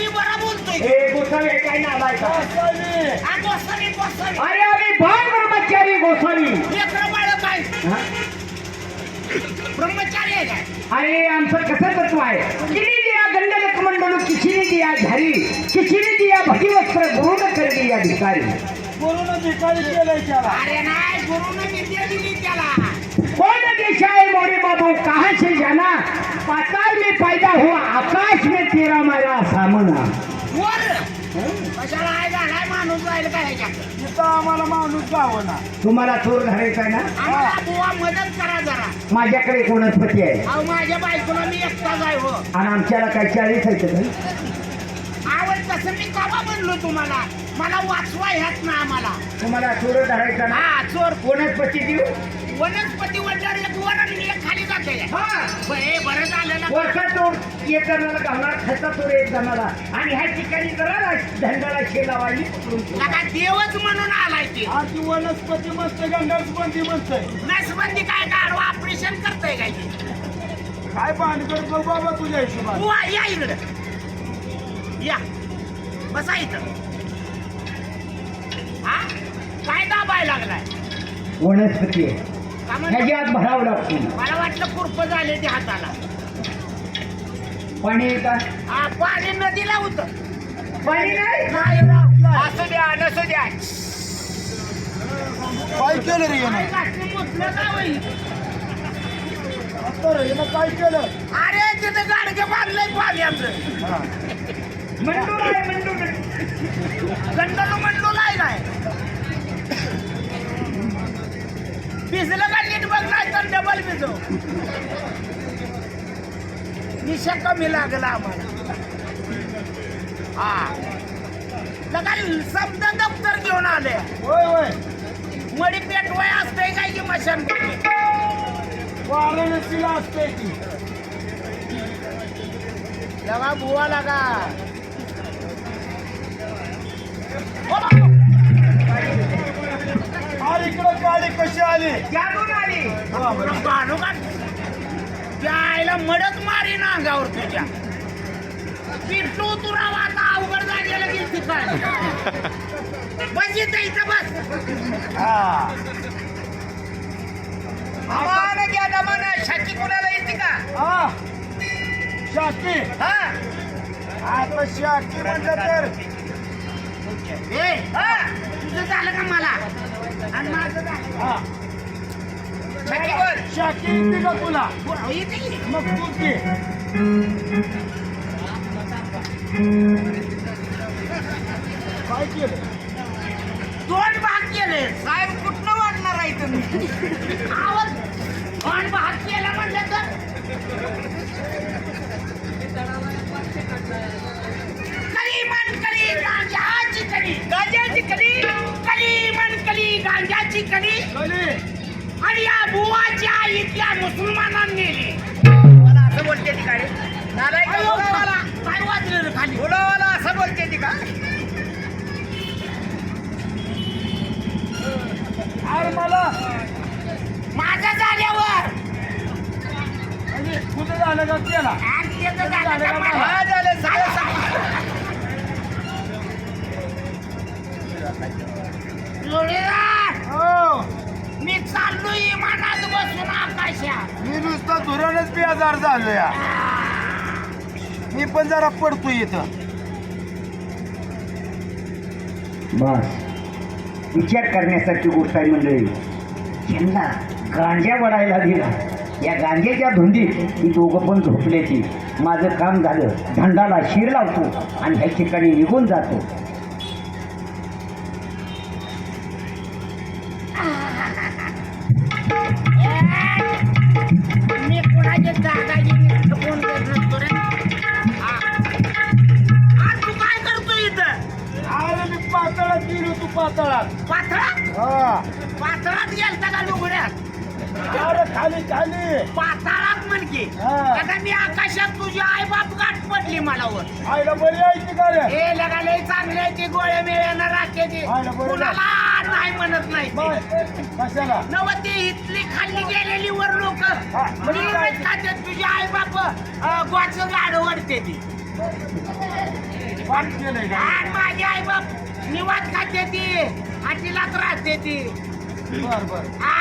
गोसावी बरा बोलतोय. हे गोसावी काय नाव आहे का? हा गोसावी गोसावी. अरे आम्ही बाल ब्रह्मचारी गोसावी. लेकरं बाळ काय? हा? ब्रह्मचारी आहे काय? अरे आमचं कसं तत्व आहे? किनी दिया गंडक मंडळ किशिनी दिया झारी किशिनी दिया भटिवस्त्र गुरुन करली या भिकारी. अरे नाही गुरुनं विद्या दिली त्याला. कौन देश है मोरे बाबू? कहाँ से जाना पाताल में पैदा हुआ आकाश में तेरा मेरा सामना। वर! कशाला आहे झालाय माणूस जाईल काय ह्याच्यात आम्हाला माणूस गावना तुम्हाला चोर धरायचा आहे ना? आम्हाला बुवा मदत करा जरा. माझ्याकडे एक वनस्पती आहे? अहो माझ्या बायकोला मी एकटाच आहे हो. आणि आमच्याला काय चाळीस आहे का? तसं मी कावा म्हणलो तुम्हाला? मला वाचवा ह्यात ना आम्हाला. तुम्हाला चोर धरायचा ना? हा चोर. वनस्पती देऊ? वनस्पती एक वर आणि एक खाली जाते हा. ब- हे बरं झालं ना. वर्षा चोर एक जणाला घालणार खचा चोर एक जणाला आणि ह्या ठिकाणी जरा धंदाला शेला वाढली लगा देवच म्हणून आलाय ते. आधी वनस्पती मस्त गंगास्पती मस्त नसबंदी काय गाडवा ऑपरेशन करतय काय ते? काय भानगड बघ बाबा तुझ्या हिशोबात बुवा या इकडं. या. बसा इथं. हा? काय दाबाय लागलाय? वनस्पती? ह्याची आत भरावं लागतो. मला वाटलं कुरप झाले ते हाताला. पाणी हा पाणी नदीला होत. पाणी नाही? नाही राव. असू द्या नसू द्या. काय केलं रे काय यानं घातलं मुतलं का बाई? आता रे यानं काय केलं? अरे तिथं गाडगे बांधलंय पाणी आमचं. हा. मंडूळ आहे मंडूळ गंडलो भिजलं का नीट बघ नाही तर डबल भिजव. निशा कमी लागला आम्हाला. हा. लगा समजा दप्तर घेऊन आले. होय होय. मडी पेटवाय असतंय काय की मशान वाराणसीला असते की. लगा बुवा लगा. आली. जादून आली. हा, बरं. काढू का? आईला मडत मारी ना अंगावर तुझ्या पिट्टू तुला आता अवघड जागेला गेली ठिकाण बस इथं इथं बस. हा. आम्हाला घ्या दमाना शाची कोणाला येते का? हा. शाकी हा. आता शाकी म्हणलं तर ए हा. तुझं झालं का मला? आणि माझं झालं? हा. शाकी येते का तुला? मग तू की काय केलं? दोन भाग केले. साहेब कुठनं वाढणार आहे तुम्ही? आवाज. दोन भाग केला म्हणलं तर? कली मन कली गांजाची कली गांजाची कली कली मन कली गांजाची कली कली आणि या बुवाच्या इथल्या मुसलमानांनी नेली. मला असं बोलते ती काय? काय वाजलं रे खाली? मुलावाला असं बोलते ती का अरे मला माझं झाल्यावर. कुठं झालं का केला आणि त्याचं झालं का मला? हा, झालं, मी नुसतं धुरणच आजार झालो या मी पण जरा पडतो इथं. बस. विचार करण्यासारखी गोष्ट आहे म्हणजे. मंडळी त्यांना गांज्या वडायला दिला. या गांजेच्या धुंदीत ही दोघं पण झोपल्याची माझं काम झालं. धंडाला शिर लावतो आणि ह्या ठिकाणी निघून जातो. पातळात. पाथळात हा. पाथळात गेलता का लुगड्यात? अरे खाली खाली. पाताळात म्हणके हा. आता मी आकाशात तुझी आई बाप गाठ पडली मला वर. आईला बरी यायची का रे? हे लगाले चांगले ते गोळ्या मिळ्यानं राख्याचे हा ना, बरोबर. कुणाला नाही म्हणत नाही ते. कशाला? नव ते इथली खाल्ली गेलेली वर लोक. हा, म्हणजे काय? तुझी आई बाप गोच गाड वडते ती. वाट केलंय का? आणि माझी आई बाप निवात खाते ती. हाटीला त्रास देते बर बर. हा